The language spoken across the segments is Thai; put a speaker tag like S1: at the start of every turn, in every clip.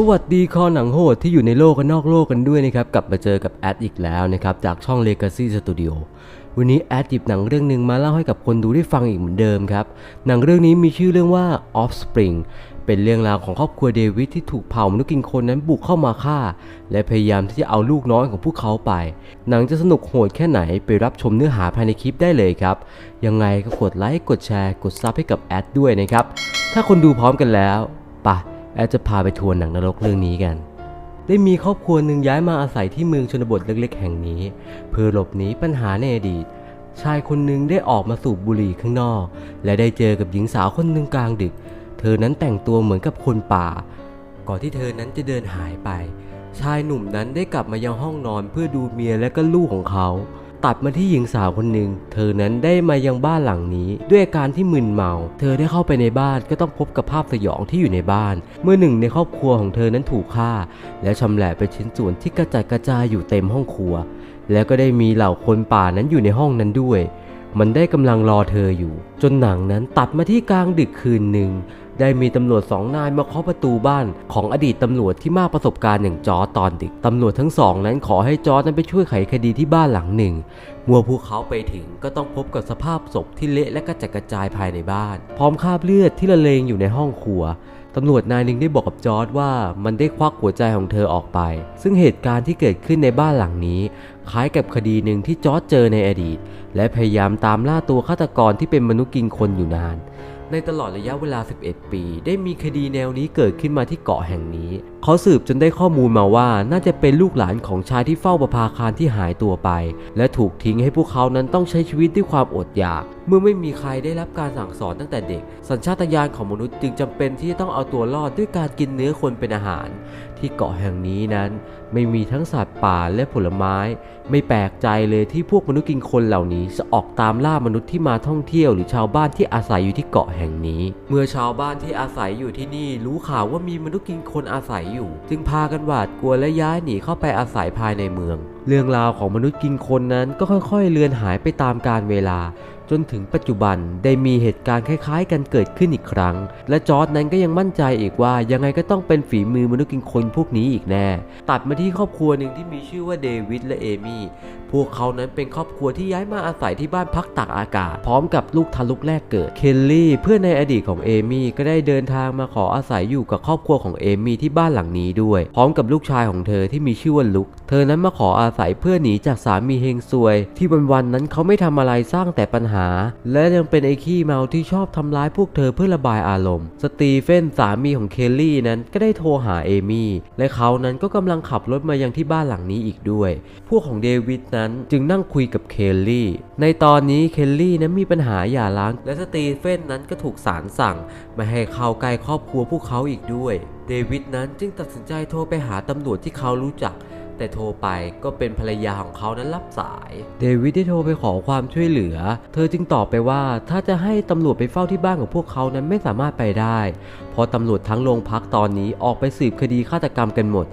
S1: สวัสดีคอหนังโหดที่อยู่ในโลกกันนอกโลกกันด้วยนะครับ กลับมาเจอกับแอดอีกแล้วนะครับ จากช่อง Legacy Studio วันนี้แอดหยิบหนังเรื่องหนึ่งมาเล่าให้กับคนดูได้ฟังอีกเหมือนเดิมครับ หนังเรื่องนี้มีชื่อเรื่องว่า Offspring เป็นเรื่องราวของครอบครัวเดวิดที่ถูกเผ่ามนุษย์กินคนนั้นบุกเข้ามาฆ่า และพยายามที่จะเอาลูกน้อยของพวกเขาไป หนังจะสนุกโหดแค่ไหนไปรับชมเนื้อหาภายในคลิปได้เลยครับ ยังไงก็กดไลค์กดแชร์ กดซับให้กับแอดด้วยนะครับถ้าคนดูพร้อมกันแล้วไปะ แอดจะพาไปทัวร์หนังนรกเรื่องนี้กัน ได้มีครอบครัวหนึ่งย้ายมาอาศัยที่เมืองชนบทเล็กๆ แห่งนี้ เพื่อหลบหนีปัญหาในอดีต ชายคนหนึ่งได้ออกมาสูบบุหรี่ข้างนอก และได้เจอกับหญิงสาวคนหนึ่งกลางดึก เธอนั้นแต่งตัวเหมือนกับคนป่า ก่อนที่เธอนั้นจะเดินหายไป ชายหนุ่มนั้นได้กลับมายังห้องนอนเพื่อดูเมียและก็ลูกของเขา ตัดมาที่หญิงสาวคนหนึ่ง เธอนั้นได้มายังบ้านหลังนี้ ด้วยอาการที่มึนเมา เธอได้เข้าไปในบ้านก็ต้องพบกับภาพสยองที่อยู่ในบ้าน เมื่อหนึ่งในครอบครัวของเธอนั้นถูกฆ่า และชำแหละเป็นชิ้นส่วนที่กระจัดกระจายอยู่เต็มห้องครัว แล้วก็ได้มีเหล่าคนป่านั้นอยู่ในห้องนั้นด้วย มันได้กำลังรอเธออยู่ จนหนังนั้นตัดมาที่กลางดึกคืนหนึ่ง ได้มีตำรวจสองนายมาเคาะประตูบ้านของอดีตตำรวจที่มากประสบการณ์อย่างจอตอนดึก ตำรวจทั้งสองนั้นขอให้จอนั้นไปช่วยไขคดีที่บ้านหลังหนึ่งเมื่อพวกเขาไปถึงก็ต้องพบกับสภาพศพที่เละและกระจัดกระจายภายในบ้าน พร้อมคราบเลือดที่ละเลงอยู่ในห้องครัวตำรวจนายหนึ่งได้บอกกับจอร์ดว่ามันได้ควักหัวใจของเธอออกไป ซึ่งเหตุการณ์ที่เกิดขึ้นในบ้านหลังนี้ คล้ายกับคดีหนึ่งที่จอร์ดเจอในอดีต และพยายามตามล่าตัวฆาตกรที่เป็นมนุษย์กินคนอยู่นาน ในตลอดระยะเวลา 11 ปี ได้มีคดีแนวนี้เกิดขึ้นมาที่เกาะแห่งนี้ เขาสืบจนได้ข้อมูลมาว่าน่าจะเป็นลูกหลานของชายที่เฝ้าประภาคารที่หายตัวไป และถูกทิ้งให้พวกเขานั้นต้องใช้ชีวิตด้วยความอดอยาก เมื่อไม่มีใครได้รับการสั่งสอนตั้งแต่เด็ก สัญชาตญาณของมนุษย์จึงจำเป็นที่จะต้องเอาตัวรอดด้วยการกินเนื้อคนเป็นอาหาร ที่เกาะแห่งนี้นั้น ไม่มีทั้งสัตว์ป่าและผลไม้ ไม่แปลกใจเลยที่พวกมนุษย์กินคนเหล่านี้จะออกตามล่ามนุษย์ที่มาท่องเที่ยวหรือชาวบ้านที่อาศัยอยู่ที่เกาะแห่งนี้ เมื่อชาวบ้านที่อาศัยอยู่ที่นี่รู้ข่าวว่ามีมนุษย์กินคนอาศัยอยู่จึงพากันหวาดกลัวและย้ายหนีเข้าไปอาศัยภายในเมือง เรื่องราวของมนุษย์กินคนนั้นก็ค่อยๆ เลือนหายไปตามกาลเวลา จนถึงปัจจุบันได้มีเหตุการณ์คล้ายๆ กันเกิดขึ้นอีกครั้ง และจอร์ดนั้นก็ยังมั่นใจอีกว่ายังไงก็ต้องเป็นฝีมือมนุษย์กินคนพวกนี้อีกแน่ ตัดมาที่ครอบครัวหนึ่งที่มีชื่อว่าเดวิดและเอมี่ พวกเขานั้นเป็นครอบครัวที่ย้ายมาอาศัยที่บ้านพักตากอากาศ พร้อมกับลูกทารกแรกเกิด เคลลี่เพื่อนในอดีตของเอมี่ก็ได้เดินทางมาขออาศัยอยู่กับครอบครัวของเอมี่ที่บ้านหลังนี้ด้วย พร้อมกับลูกชายของเธอที่มีชื่อว่าลุก เธอนั้นมาขออาศัยเพื่อหนีจากสามีเฮงซวย ที่วันๆนั้นเขาไม่ทำอะไรสร้างแต่ปัญหาและยังเป็นไอ้ขี้เมาที่ชอบทำร้ายพวกเธอเพื่อระบายอารมณ์ สตีเฟนสามีของเคลลี่นั้นก็ได้โทรหาเอมี่ และเขานั้นก็กำลังขับรถมายังที่บ้านหลังนี้อีกด้วย พวกของเดวิดนั้นจึงนั่งคุยกับเคลลี่ ในตอนนี้เคลลี่นั้นมีปัญหาหย่าร้าง และสตีเฟนนั้นก็ถูกศาลสั่งไม่ให้เข้าใกล้ครอบครัวพวกเขาอีกด้วย เดวิดนั้นจึงตัดสินใจโทรไปหาตำรวจที่เขารู้จัก แต่โทรไปก็เป็นภรรยาของเขานั้นรับสาย เดวิดได้โทรไปขอความช่วยเหลือ เธอจึงตอบไปว่าถ้าจะให้ตำรวจไปเฝ้าที่บ้านของพวกเขานั้นไม่สามารถไปได้ เพราะตำรวจทั้งโรงพักตอนนี้ออกไปสืบคดีฆาตกรรมกันหมด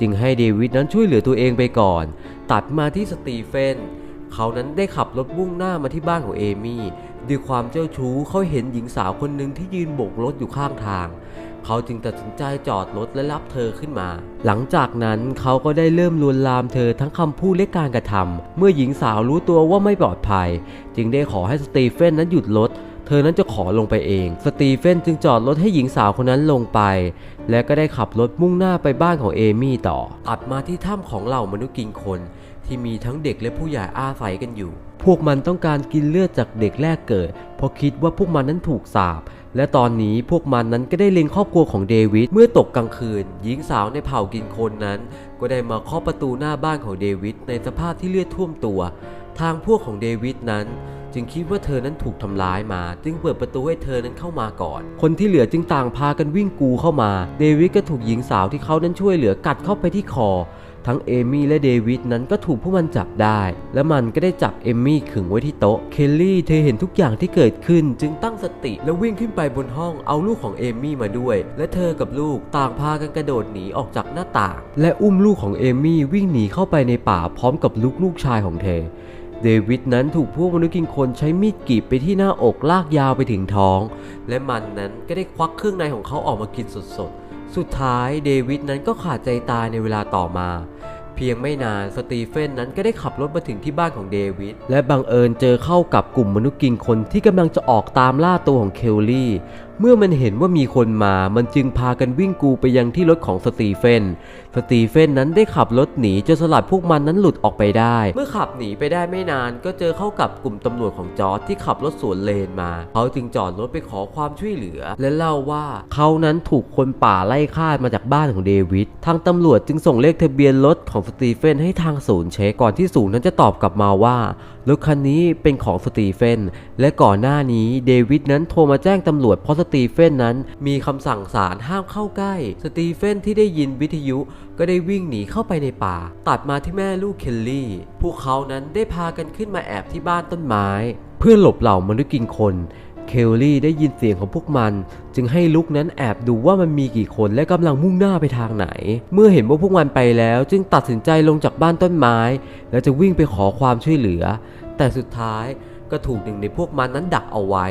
S1: จึงให้เดวิดนั้นช่วยเหลือตัวเองไปก่อน ตัดมาที่สตีเฟน เขานั้นได้ขับรถมุ่งหน้ามาที่บ้านของเอมี่ด้วยความเจ้าชู้เขาเห็นหญิงสาวคนหนึ่งที่ยืนโบกรถอยู่ข้างทาง เขาจึงตัดสินใจจอดรถและรับเธอขึ้นมา หลังจากนั้นเขาก็ได้เริ่มลวนลามเธอทั้งคำพูดและการกระทำเมื่อหญิงสาวรู้ตัวว่าไม่ปลอดภัย จึงได้ขอให้สตีเฟนนั้นหยุดรถเธอนั้นจะขอลงไปเอง สตีเฟนจึงจอดรถให้หญิงสาวคนนั้นลงไป และก็ได้ขับรถมุ่งหน้าไปบ้านของเอมี่ต่อตัดมาที่ถ้ำของเหล่ามนุษย์กินคน ที่มีทั้งเด็กและผู้ใหญ่อาศัยกันอยู่ พวกมันต้องการกินเลือดจากเด็กแรกเกิด เพราะคิดว่าพวกมันนั้นถูกสาปและตอนนี้พวกมันนั้นก็ได้เล็งครอบครัวของเดวิด เมื่อตกกลางคืน หญิงสาวในเผ่ากินคนนั้น ก็ได้มาเคาะประตูหน้าบ้านของเดวิดในสภาพที่เลือดท่วมตัว ทางพวกของเดวิดนั้นจึงคิดว่าเธอนั้นถูกทำร้ายมา จึงเปิดประตูให้เธอนั้นเข้ามาก่อน คนที่เหลือจึงต่างพากันวิ่งกูเข้ามา เดวิดก็ถูกหญิงสาวที่เขานั้นช่วยเหลือกัดเข้าไปที่คอ ทั้งเอมี่และเดวิดนั้นก็ถูกพวกมันจับได้ และมันก็ได้จับเอมี่ขึงไว้ที่โต๊ะ เคลลี่เธอเห็นทุกอย่างที่เกิดขึ้นจึงตั้งสติและวิ่งขึ้นไปบนห้องเอาลูกของเอมี่มาด้วย และเธอกับลูกต่างพากันกระโดดหนีออกจากหน้าต่าง และอุ้มลูกของเอมี่วิ่งหนีเข้าไปในป่าพร้อมกับลูกลูกชายของเธอเดวิดนั้นถูกพวกมนุษย์กินคนใช้มีดกรีดไปที่หน้าอกลากยาวไปถึงท้อง และมันนั้นก็ได้ควักเครื่องในของเขาออกมากินสดๆ สุดท้ายเดวิดนั้นก็ขาดใจตายในเวลาต่อมา เพียงไม่นานสตีเฟนนั้นก็ได้ขับรถมาถึงที่บ้านของเดวิดและบังเอิญเจอเข้ากับกลุ่มมนุษย์กินคนที่กำลังจะออกตามล่าตัวของเคลลี่ เมื่อมันเห็นว่ามีคนมามันจึงพากันวิ่งกูไปยังที่รถของสตีเฟน สตีเฟนนั้นได้ขับรถหนีจนสลัดพวกมันนั้นหลุดออกไปได้ เมื่อขับหนีไปได้ไม่นาน ก็เจอเข้ากับกลุ่มตำรวจของจอร์จที่ขับรถสวนเลนมา เขาจึงจอดรถไปขอความช่วยเหลือ และเล่าว่าเขานั้นถูกคนป่าไล่ฆ่ามาจากบ้านของเดวิด ทางตำรวจจึงส่งเลขทะเบียนรถของสตีเฟนให้ทางศูนย์เช็คก่อนที่ศูนย์นั้นจะตอบกลับมาว่ารถคันนี้เป็นของสตีเฟน และก่อนหน้านี้เดวิดนั้นโทรมาแจ้งตำรวจเพราะสตีเฟนนั้นมีคำสั่งศาลห้ามเข้าใกล้ สตีเฟนที่ได้ยินวิทยุก็ได้วิ่งหนีเข้าไปในป่า ตัดมาที่แม่ลูกเคลลี่ พวกเขานั้นได้พากันขึ้นมาแอบที่บ้านต้นไม้ เพื่อหลบเหล่ามนุษย์กินคนเคลลี่ได้ยินเสียงของพวกมัน จึงให้ลุกนั้นแอบดูว่ามันมีกี่คนและกำลังมุ่งหน้าไปทางไหน เมื่อเห็นว่าพวกมันไปแล้ว จึงตัดสินใจลงจากบ้านต้นไม้ แล้วจะวิ่งไปขอความช่วยเหลือ แต่สุดท้ายก็ถูกหนึ่งในพวกมันนั้นดักเอาไว้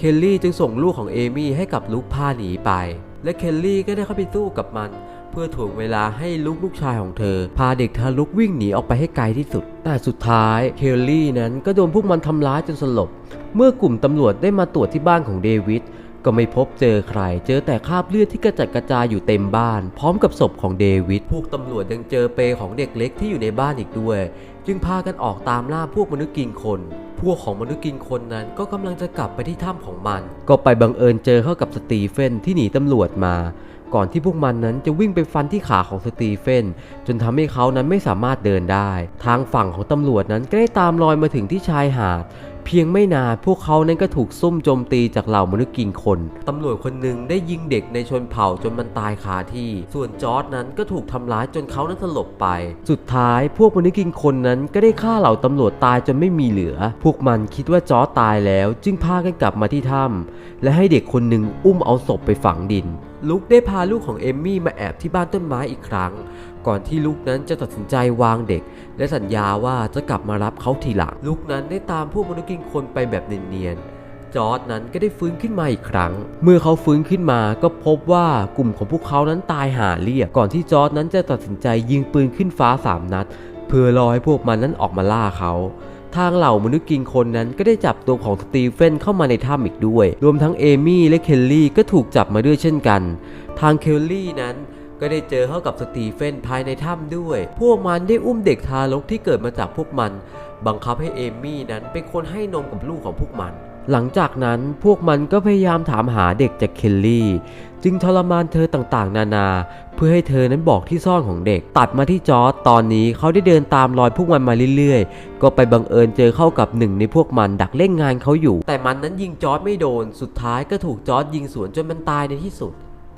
S1: เคลลี่จึงส่งลูกของเอมี่ให้กับลุกพาหนีไป และเคลลี่ก็ได้เข้าไปสู้กับมัน เพื่อถ่วงเวลาให้ลุกลูกชายของเธอ พาเด็กทารกวิ่งหนีออกไปให้ไกลที่สุด แต่สุดท้ายเคลลี่นั้นก็โดนพวกมันทำร้ายจนสลบ เมื่อกลุ่มตำรวจได้มาตรวจที่บ้านของเดวิดก็ไม่พบเจอใคร เจอแต่คราบเลือดที่กระจัดกระจายอยู่เต็มบ้าน พร้อมกับศพของเดวิด พวกตำรวจยังเจอเปของเด็กเล็กที่อยู่ในบ้านอีกด้วย จึงพากันออกตามล่าพวกมนุษย์กินคน พวกของมนุษย์กินคนนั้นก็กำลังจะกลับไปที่ถ้ำของมัน ก็ไปบังเอิญเจอเข้ากับสตีเฟนที่หนีตำรวจมา ก่อนที่พวกมันนั้นจะวิ่งไปฟันที่ขาของสตีเฟนจนทำให้เขานั้นไม่สามารถเดินได้ ทางฝั่งของตำรวจนั้นก็ได้ตามรอยมาถึงที่ชายหาด พียงไม่นานพวกเขานั้นก็ถูกซุ่มโจมตีจากเหล่ามนุษย์กินคน ตำรวจคนหนึ่งได้ยิงเด็กในชนเผ่าจนมันตายคาที่ ส่วนจอร์ดนั้นก็ถูกทำร้ายจนเขานั้นสลบไป สุดท้ายพวกมนุษย์กินคนนั้นก็ได้ฆ่าเหล่าตำรวจตายจนไม่มีเหลือ พวกมันคิดว่าจอร์ดตายแล้ว จึงพากันกลับมาที่ถ้ำและให้เด็กคนหนึ่งอุ้มเอาศพไปฝังดินลุกได้พาลูกของเอมมี่มาแอบที่บ้านต้นไม้อีกครั้งก่อนที่ลุกนั้นจะตัดสินใจวางเด็ก และสัญญาว่าจะกลับมารับเขาทีหลังลุกนั้นได้ตามพวกมนุษย์กินคนไปแบบเนียนๆ จอร์ดนั้นก็ได้ฟื้นขึ้นมาอีกครั้ง เมื่อเขาฟื้นขึ้นมาก็พบว่ากลุ่มของพวกเขานั้นตายหาเรียบก่อนที่จอร์ดนั้นจะตัดสินใจยิงปืนขึ้นฟ้าสามนัด เพื่อรอให้พวกมันนั้นออกมาล่าเขาทางเหล่ามนุษย์กินคนนั้นก็ได้จับตัวของสตีเฟนเข้ามาในถ้ำอีกด้วย รวมทั้งเอมี่และเคลลี่ก็ถูกจับมาด้วยเช่นกัน ทางเคลลี่นั้น ก็ได้เจอเข้ากับสตีเฟนภายในถ้ำด้วย พวกมันได้อุ้มเด็กทารกที่เกิดมาจากพวกมัน บังคับให้เอมี่นั้นเป็นคนให้นมกับลูกของพวกมัน หลังจากนั้นพวกมันก็พยายามถามหาเด็กจากเคลลี่ จึงทรมานเธอต่างๆ นานา เพื่อให้เธอนั้นบอกที่ซ่อนของเด็ก ตัดมาที่จอร์จตอนนี้เขาได้เดินตามรอยพวกมันมาเรื่อยๆ ก็ไปบังเอิญเจอเข้ากับหนึ่งในพวกมันดักเล่นงานเขาอยู่ แต่มันนั้นยิงจอร์จไม่โดน สุดท้ายก็ถูกจอร์จยิงสวนจนมันตายในที่สุด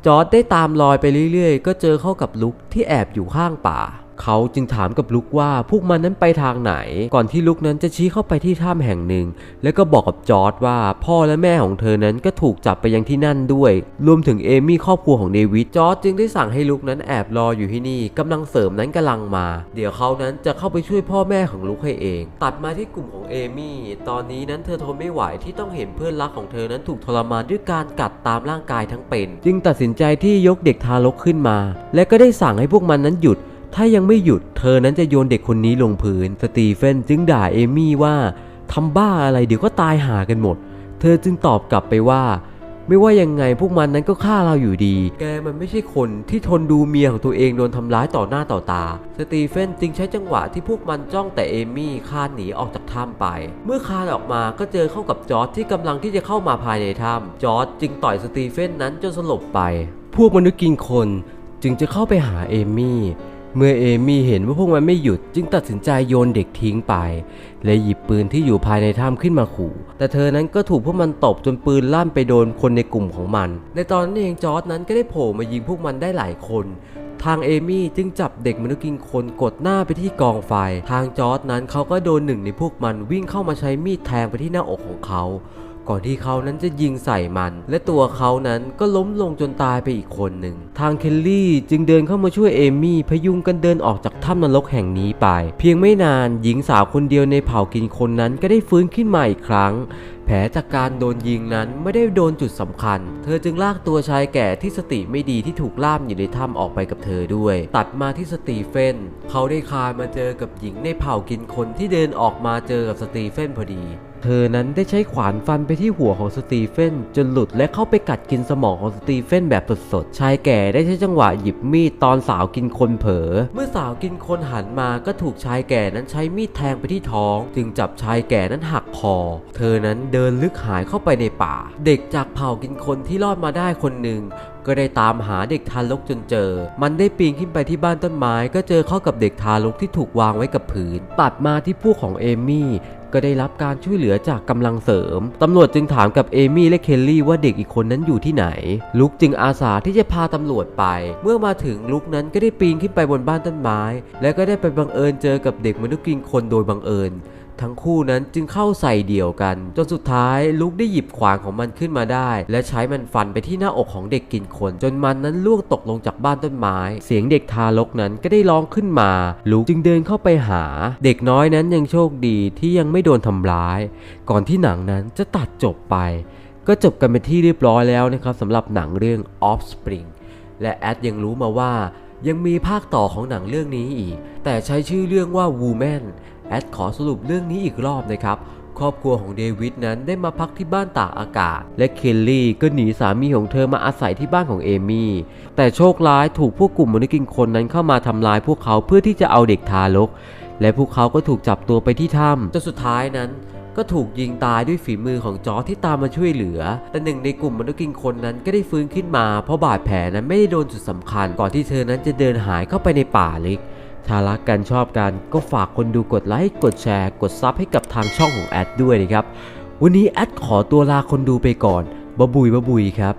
S1: จอร์ดได้ตามรอยไปเรื่อยๆ ก็เจอเข้ากับลุกที่แอบอยู่ข้างป่า เขาจึงถามกับลุกว่าพวกมันนั้นไปทางไหน ก่อนที่ลุกนั้นจะชี้เข้าไปที่ถ้ำแห่งหนึ่ง แล้วก็บอกกับจอร์ดว่าพ่อและแม่ของเธอนั้นก็ถูกจับไปยังที่นั่นด้วย รวมถึงเอมี่ครอบครัวของเดวิดจอร์ดจึงได้สั่งให้ลุกนั้นแอบรออยู่ที่นี่กำลังเสริมนั้นกำลังมา เดี๋ยวเขานั้นจะเข้าไปช่วยพ่อแม่ของลุกให้เอง ตัดมาที่กลุ่มของเอมี่ตอนนี้นั้นเธอทนไม่ไหวที่ต้องเห็นเพื่อนรักของเธอนั้นถูกทรมานด้วยการกัดตามร่างกายทั้งเป็น จึงตัดสินใจที่ยกเด็กทารกขึ้นมา และก็ได้สั่งให้พวกมันนั้นหยุด ถ้ายังไม่หยุดเธอนั้นจะโยนเด็กคนนี้ลงพื้น สตีเฟนจึงด่าเอมี่ว่าทำบ้าอะไรเดี๋ยวก็ตายหากันหมด เธอจึงตอบกลับไปว่า ไม่ว่ายังไงพวกมันนั้นก็ฆ่าเราอยู่ดี แกมันไม่ใช่คนที่ทนดูเมียของตัวเองโดนทำร้ายต่อหน้าต่อตา สตีเฟนจึงใช้จังหวะที่พวกมันจ้องแต่เอมี่คานหนีออกจากถ้ำไป เมื่อคานออกมาก็เจอเข้ากับจอร์จที่กำลังที่จะเข้ามาภายในถ้ำจอร์จจึงต่อยสตีเฟนนั้นจนสลบไป พวกมนุษย์กินคนจึงจะเข้าไปหาเอมี่ เมื่อเอมี่เห็นว่าพวกมันไม่หยุดจึงตัดสินใจโยนเด็กทิ้งไป และหยิบปืนที่อยู่ภายในถ้ำขึ้นมาขู่ แต่เธอนั้นก็ถูกพวกมันตบจนปืนลั่นไปโดนคนในกลุ่มของมัน ในตอนนั้นเองจอร์ดนั้นก็ได้โผล่มายิงพวกมันได้หลายคน ทางเอมี่จึงจับเด็กมนุษย์กินคนกดหน้าไปที่กองไฟ ทางจอร์ดนั้นเขาก็โดนหนึ่งในพวกมันวิ่งเข้ามาใช้มีดแทงไปที่หน้าอกของเขา ก่อนที่เขานั้นจะยิงใส่มัน และตัวเขานั้นก็ล้มลงจนตายไปอีกคนหนึ่ง ทางเคลลี่จึงเดินเข้ามาช่วยเอมี่พยุงกันเดินออกจากถ้ำนรกแห่งนี้ไป เพียงไม่นานหญิงสาวคนเดียวในเผ่ากินคนนั้นก็ได้ฟื้นขึ้นมาอีกครั้งแผลจากการโดนยิงนั้นไม่ได้โดนจุดสำคัญ เธอจึงลากตัวชายแก่ที่สติไม่ดีที่ถูกล่ามอยู่ในถ้ำออกไปกับเธอด้วย ตัดมาที่สตีเฟน เขาได้คานมาเจอกับหญิงในเผ่ากินคนที่เดินออกมาเจอกับสตีเฟนพอดี เธอนั้นได้ใช้ขวานฟันไปที่หัวของสตีเฟนจนหลุดและเข้าไปกัดกินสมองของสตีเฟนแบบสดๆ ชายแก่ได้ใช้จังหวะหยิบมีดตอนสาวกินคนเผลอ เมื่อสาวกินคนหันมาก็ถูกชายแก่นั้นใช้มีดแทงไปที่ท้อง จึงจับชายแก่นั้นหักคอ เธอนั้นเดินลึกหายเข้าไปในป่า เด็กจากเผ่ากินคนที่รอดมาได้คนหนึ่ง ก็ได้ตามหาเด็กทารกจนเจอ มันได้ปีนขึ้นไปที่บ้านต้นไม้ ก็เจอเข้ากับเด็กทารกที่ถูกวางไว้กับพื้น ตัดมาที่พวกของเอมี่ก็ได้รับการช่วยเหลือจากกำลังเสริม ตำรวจจึงถามกับเอมี่และเคลลี่ว่าเด็กอีกคนนั้นอยู่ที่ไหน ลุกจึงอาสาที่จะพาตำรวจไป เมื่อมาถึงลุกนั้นก็ได้ปีนขึ้นไปบนบ้านต้นไม้ และก็ได้ไปบังเอิญเจอกับเด็กมนุษย์กินคนโดยบังเอิญ ทั้งคู่นั้นจึงเข้าใส่เดี่ยวกัน จนสุดท้ายลุกได้หยิบขวานของมันขึ้นมาได้ และใช้มันฟันไปที่หน้าอกของเด็กกินคน จนมันนั้นล่วงตกลงจากบ้านต้นไม้ เสียงเด็กทารกนั้นก็ได้ร้องขึ้นมา ลุกจึงเดินเข้าไปหา เด็กน้อยนั้นยังโชคดีที่ยังไม่โดนทำร้าย ก่อนที่หนังนั้นจะตัดจบไป ก็จบกันเป็นที่เรียบร้อยแล้วนะครับสำหรับหนังเรื่อง Offspring และแอดยังรู้มาว่ายังมีภาคต่อของหนังเรื่องนี้อีก แต่ใช้ชื่อเรื่องว่า Woman แอดขอสรุปเรื่องนี้อีกรอบนะครับครอบครัวของเดวิดนั้นได้มาพักที่บ้านตากอากาศ และเคลลี่ก็หนีสามีของเธอมาอาศัยที่บ้านของเอมี่ แต่โชคร้ายถูกพวกกลุ่มมนุษย์กินคนนั้นเข้ามาทำลายพวกเขาเพื่อที่จะเอาเด็กทารก และพวกเขาก็ถูกจับตัวไปที่ถ้ำจนสุดท้ายนั้น ก็ถูกยิงตายด้วยฝีมือของจอที่ตามมาช่วยเหลือ แต่หนึ่งในกลุ่มมนุษย์กินคนนั้นก็ได้ฟื้นขึ้นมา เพราะบาดแผลนั้นไม่ได้โดนจุดสำคัญ ก่อนที่เธอนั้นจะเดินหายเข้าไปในป่าลึก ถ้ารักกันชอบกันก็ฝากคนดูกดไลค์กดแชร์ กดซับให้กับทางช่องของแอดด้วยนะครับ วันนี้แอดขอตัวลาคนดูไปก่อนบะบุยบะบุยครับ